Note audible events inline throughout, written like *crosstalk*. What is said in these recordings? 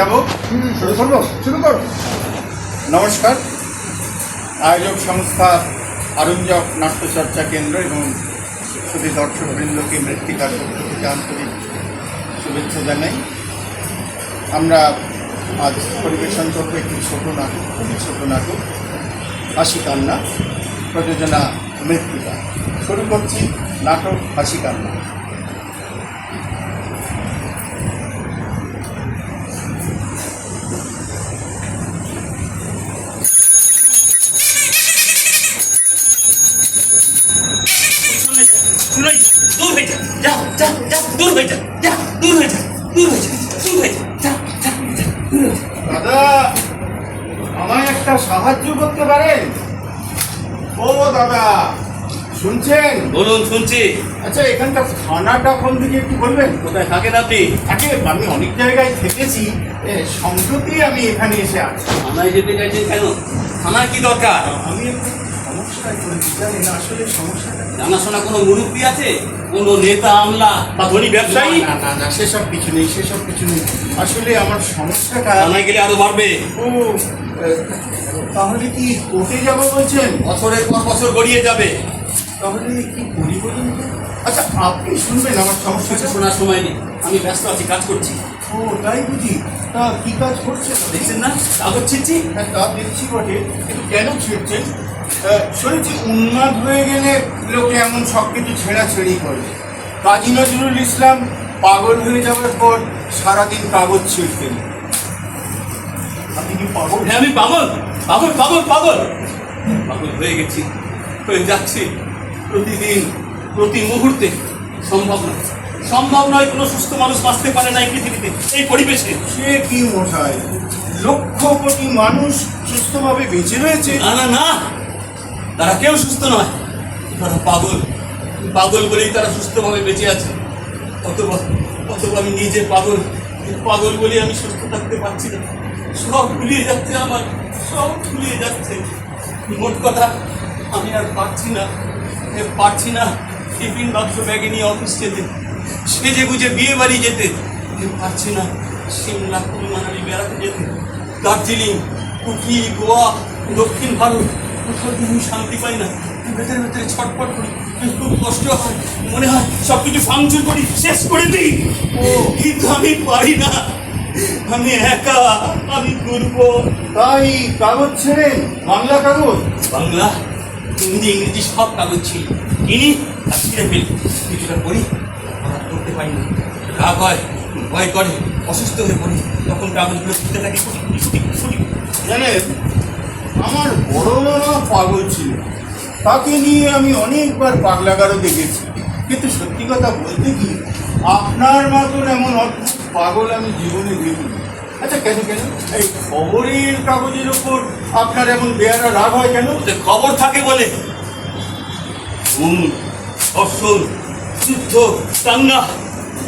মেটাবো শুরু করব? শুরু করো। নমস্কার। আয়োজক সংস্থা আরঞ্জক নাট্যচর্চা কেন্দ্র এবং শুধু দর্শকবৃন্দকে মৃত্তিকার পক্ষ আন্তরিক শুভেচ্ছা জানাই। আমরা আজ পরিবেশন করব একটি ছোট নাটক, খুবই ছোট নাটক, হাসি কান্না, প্রযোজনা মৃত্তিকা। শুরু করছি নাটক হাসি কান্না। একটা সাহায্য করতে পারেন ও দাদা শুনছেন? বলুন শুনছি। আচ্ছা এখানকার থানাটা কোন দিকে একটু বলবেন? কোথায় থাকেন আপনি? আগে আমি অনেক জায়গায় থেকেছি সম্প্রতি আমি এখানে এসে আছি। থানায় যেতে চাইছেন কেন? থানার কি দরকার? আমি একটু সমস্যায় পড়েছি জানেন আসলে সমস্যাটা জানাশোনা কোনো মুরব্বী আছে? কোনো নেতা আমলা বা ধনী ব্যবসায়ী? না না না সেসব কিছু নেই সেসব কিছু নেই। আসলে আমার সমস্যাটা থানায় গেলে আরও বাড়বে। ও তাহলে কি কোর্টে যাব বলছেন? বছরের পর বছর গড়িয়ে যাবে। তাহলে কি করি বলুন আচ্ছা আপনি শুনবেন আমার সমস্যাটা শোনার সময় নেই। আমি ব্যস্ত আছি কাজ করছি। ও তাই বুঝি। তা কি কাজ করছেন? দেখছেন না? কাগজ ছিচ্ছি হ্যাঁ তা দেখছি বটে। কিন্তু কেন ছিঁড়ছেন? আহ, শুনেছি উন্মাদ হয়ে গেলে লোকে এমন সব কিছু ছেঁড়াছেড়ি করে। কাজী নজরুল ইসলাম পাগল হয়ে যাওয়ার পর সারাদিন কাগজ ছিঁড়তেন। আপনি কি পাগল? হ্যাঁ আমি পাগল। পাগল পাগল পাগল। পাগল হয়ে গেছি হয়ে যাচ্ছি। প্রতিদিন প্রতি মুহূর্তে সম্ভব নয়। সম্ভব নয় কোনো সুস্থ মানুষ বাঁচতে পারে না এই পৃথিবীতে এই পরিবেশে। সে কি মশাই? লক্ষ কোটি মানুষ সুস্থভাবে বেঁচে রয়েছে? না না না। তারা কেউ সুস্থ নয়। তারা পাগল। পাগল বলেই তারা সুস্থভাবে বেঁচে আছে। অথবা অথবা আমি নিজে পাগল। পাগল বলে আমি সুস্থ থাকতে পারছি না। সব ভুলিয়ে যাচ্ছে আমার, সব ভুলিয়ে যাচ্ছে। মোট কথা, আমি আর পারছি না পারছি না টিফিন বাক্স ব্যাগে নিয়ে অফিস যেতে। সেজে গুজে বিয়ে বাড়ি যেতে। পারছি না সিমলা কুল মানালি বেড়াতে যেতে। দার্জিলিং কুকি গোয়া, দক্ষিণ ভারত, কোথাও তুমি শান্তি পাই না। ভেতরে ভেতরে ছটপট করি খুব কষ্ট হয়। মনে হয় সব কিছু ফাংশন করি, শেষ করে দিই। ও, কিন্তু আমি পারি না। আমি একা আমি করব তাই কাগজ ছেড়ে বাংলা কাগজ? বাংলা? হিন্দি ইংরেজি সব কাগজ ছিল কিনি আর ছিঁড়ে ফেলি। কিছুটা পড়ি আর করতে পারি না। রাগ হয় ভয় করে অসুস্থ হয়ে পড়ি তখন কাগজগুলো ফুটতে থাকে। জানেন আমার বড় পাগল ছিল। তাকে নিয়ে আমি অনেকবার পাগলাগারও দেখেছি। কিন্তু সত্যি কথা বলতে কি আপনার মতন এমন অদ্ভুত পাগল আমি জীবনে দেখিনি। আচ্ছা কেন কেন? এই খবরের কাগজের ওপর আপনার এমন বেয়ারা রাগ হয় কেন? খবর থাকে বলে। ঘুম ধর্ষণ যুদ্ধ কান্না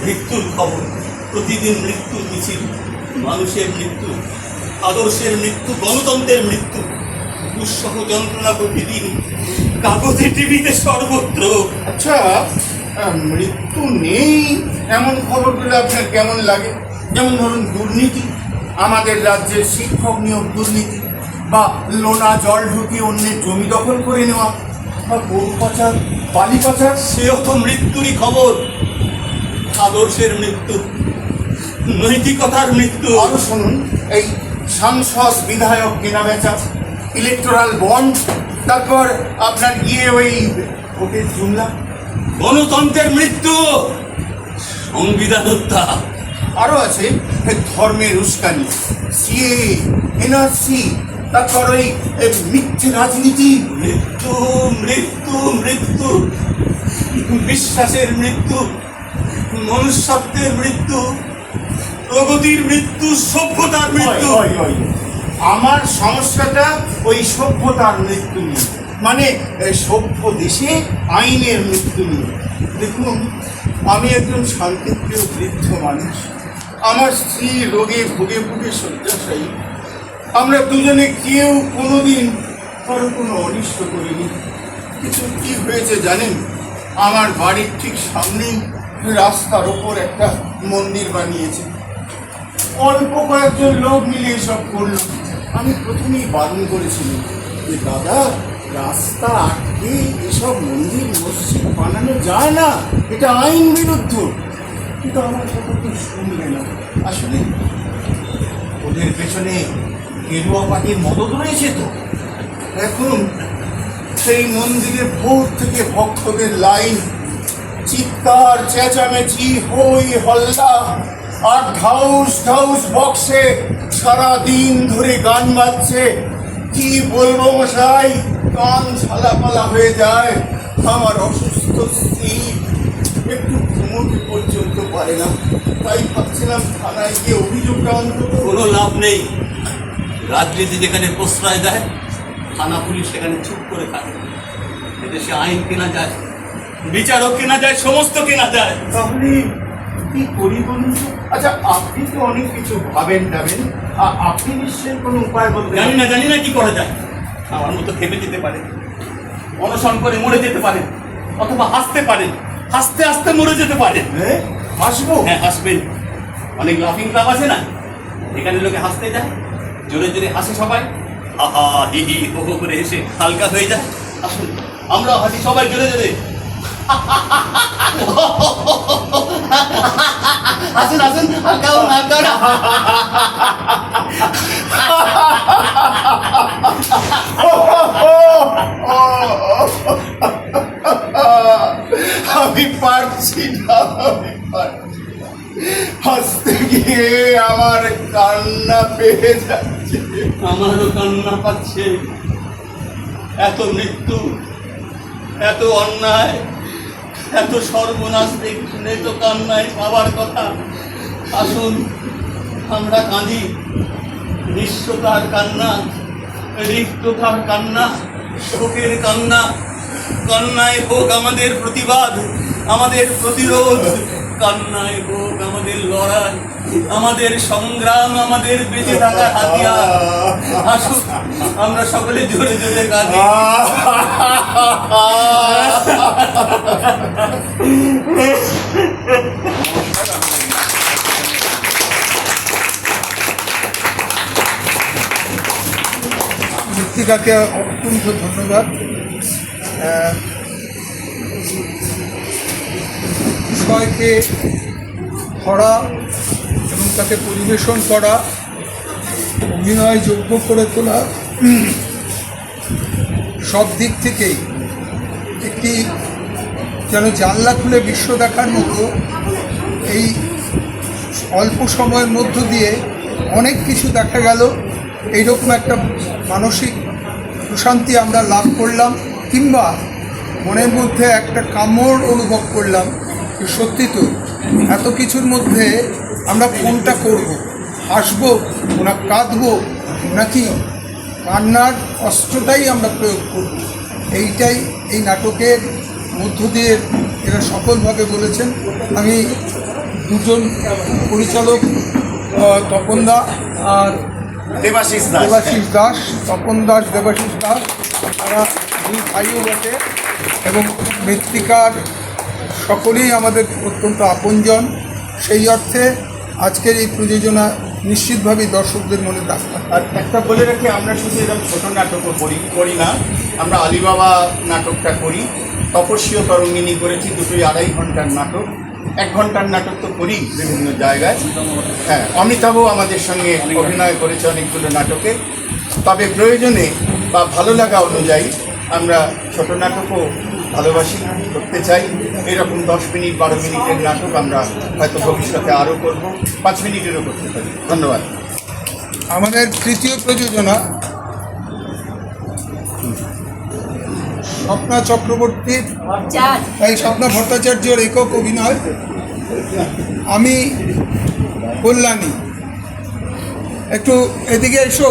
মৃত্যুর খবর। প্রতিদিন মৃত্যুর মিছিল মানুষের মৃত্যু আদর্শের মৃত্যু গণতন্ত্রের মৃত্যু। দুঃসহ যন্ত্রণা প্রতিদিন কাগজে টিভিতে সর্বত্র। আচ্ছা মৃত্যু নেই এমন খবরগুলো আপনার কেমন লাগে? যেমন ধরুন দুর্নীতি আমাদের রাজ্যের শিক্ষক নিয়োগ দুর্নীতি বা লোনা জল ঢুকিয়ে অন্যের জমি দখল করে নেওয়া বা গরু পাচার বালি পাচার। সেও তো মৃত্যুরই খবর। আদর্শের মৃত্যু নৈতিকতার মৃত্যু। আরও শুনুন এই সাংসদ বিধায়ক কেনা বেচা ইলেকটোরাল বন্ড তারপর আপনার গিয়ে ওই ভোটের জুমলা গণতন্ত্রের মৃত্যু। সংবিধান হত্যা আরও আছে ধর্মের উস্কানি। সিএ এনআরসি তারপর ওই মিথ্যে রাজনীতি। মৃত্যু মৃত্যু মৃত্যু। বিশ্বাসের মৃত্যু মনুষ্যত্বের মৃত্যু প্রগতির মৃত্যু সভ্যতার মৃত্যু। আমার সমস্যাটা ওই সভ্যতার মৃত্যু নিয়ে। মানে সভ্য দেশে আইনের মৃত্যু নিয়ে। দেখুন, আমি একজন শান্তিপ্রিয় বৃদ্ধ মানুষ। আমার স্ত্রী রোগে ভুগে ভুগে শয্যাশায়ী। আমরা দুজনে কেউ কোনোদিন কারও কোনো অনিষ্ট করিনি। কিছু কী হয়েছে জানেন? আমার বাড়ির ঠিক সামনেই রাস্তার ওপর একটা মন্দির বানিয়েছে। অল্প কয়েকজন লোক মিলে এসব করল। আমি প্রথমেই বারণ করেছিলাম যে, দাদা রাস্তা আটকে এসব মন্দির, মসজিদ বানানো যায় না। এটা আইন বিরুদ্ধ। কিন্তু আমার কথা তো শুনবে না। আসলে ওদের পেছনে গেরুয়া পার্টির মদত রয়েছে তো। এখন সেই মন্দিরে ভোর থেকে ভক্তদের লাইন, চিৎকার, চেঁচামেচি, হই হল্লা, আর ঢাউস ঢাউস বক্সে সারা দিন ধরে গান বাজছে। কি বলব মশাই? কান ঝালাপালা হয়ে যায়। আমার অসুস্থ স্ত্রী একটু ঘুমোতে পর্যন্ত পারে না। তাই ভাবছিলাম থানায় গিয়ে অভিযোগটা অন্তত কোনো লাভ নেই। রাজনীতি যেখানে প্রশ্রয় দেয় থানা পুলিশ সেখানে চুপ করে থাকে। এদেশে আইন কেনা যায় বিচারক কেনা যায় সমস্ত কেনা যায়। তাহলে কি করি বলুন আচ্ছা আপনি তো অনেক কিছু ভাবেন টাবেন আপনি নিশ্চয়ই কোনো উপায় বলতে জানি না জানি না কি করা যায়। আমার মতো খেপে যেতে পারে অনশন করে মরে যেতে পারেন অথবা হাসতে পারেন হাসতে হাসতে মরে যেতে পারে। আসব হ্যাঁ হাসবেন অনেক লাফিং ক্লাব আছে না? এখানে লোকে হাসতে যায় জোরে জোরে হাসে সবাই। আহা হি হি হো হো করে হেসে হালকা হয়ে যায়। আসুন আমরাও হাসি সবাই জোরে জোরে। আসুন আসুন হালকা হালকা *laughs* হাসতে গিয়ে আমার কান্না পেয়ে যাচ্ছে। আমারও কান্না পাচ্ছে। এত মৃত্যু, এত অন্যায়, এত সর্বনাশ দেখলে তো কান্নায় পাওয়ার কথা। আসুন, আমরা কাঁদি। নিঃস্বতার কান্না, রিক্ততার কান্না, শোকের কান্না, কান্নায় হোক আমাদের প্রতিবাদ। আমাদের প্রতিরোধ, কান্নায় হোক আমাদের লড়াই, আমাদের সংগ্রাম আমাদের বেঁচে থাকার হাতিয়ার। আসুন, আমরা সকলে জোরে জোরে কাঁদি। মৃত্তিকাকে অত্যন্ত ধন্যবাদ। বিষয়কে ধরা এবং তাকে পরিবেশন করা, অভিনয় যোগ্য করে তোলা, সব দিক থেকেই একটি যেন জানলা খুলে বিশ্ব দেখার মতো এই অল্প সময়ের মধ্য দিয়ে অনেক কিছু দেখা গেল। এইরকম একটা মানসিক প্রশান্তি আমরা লাভ করলাম কিংবা মনের মধ্যে একটা কামড় অনুভব করলাম। সত্যি তো? এত কিছুর মধ্যে আমরা কোনটা করব? হাসবো না কাঁদবো নাকি কান্নার অস্ত্রটাই আমরা প্রয়োগ করব? এইটাই এই নাটকের মধ্য দিয়ে এরা সফলভাবে বলেছেন। আমি দুজন পরিচালক তপন দা আর দেবাশিস দাস। দেবাশিস দাস তপন দাস দেবাশিস দাস তারা দুই ভাইও বটে এবং মৃত্তিকার সকলেই আমাদের অত্যন্ত আপনজন। সেই অর্থে আজকের এই প্রযোজনা নিশ্চিতভাবেই দর্শকদের মনে দাগ আর একটা বলে রাখি, আমরা শুধু এরকম ছোটো নাটকও করি করি না। আমরা আলিবাবা নাটকটা করি তপস্বী ও তরঙ্গিনী করেছি, দুটোই আড়াই ঘণ্টার নাটক। এক ঘণ্টার নাটক তো করি বিভিন্ন জায়গায়। হ্যাঁ অমিতাভ আমাদের সঙ্গে অভিনয় করেছে অনেকগুলো নাটকে। তবে প্রয়োজনে বা ভালো লাগা অনুযায়ী আমরা ছোট নাটকও ভালোবাসি করতে চাই। এরকম দশ মিনিট বারো মিনিটের নাটক আমরা হয়তো ভবিষ্যতে আরও করব। পাঁচ মিনিটেরও করতে পারি। ধন্যবাদ। আমাদের তৃতীয় প্রযোজনা স্বপ্না চক্রবর্তীর এই স্বপ্না ভট্টাচার্যর একক অভিনয়। আমি কল্যাণী। একটু এদিকে এসো।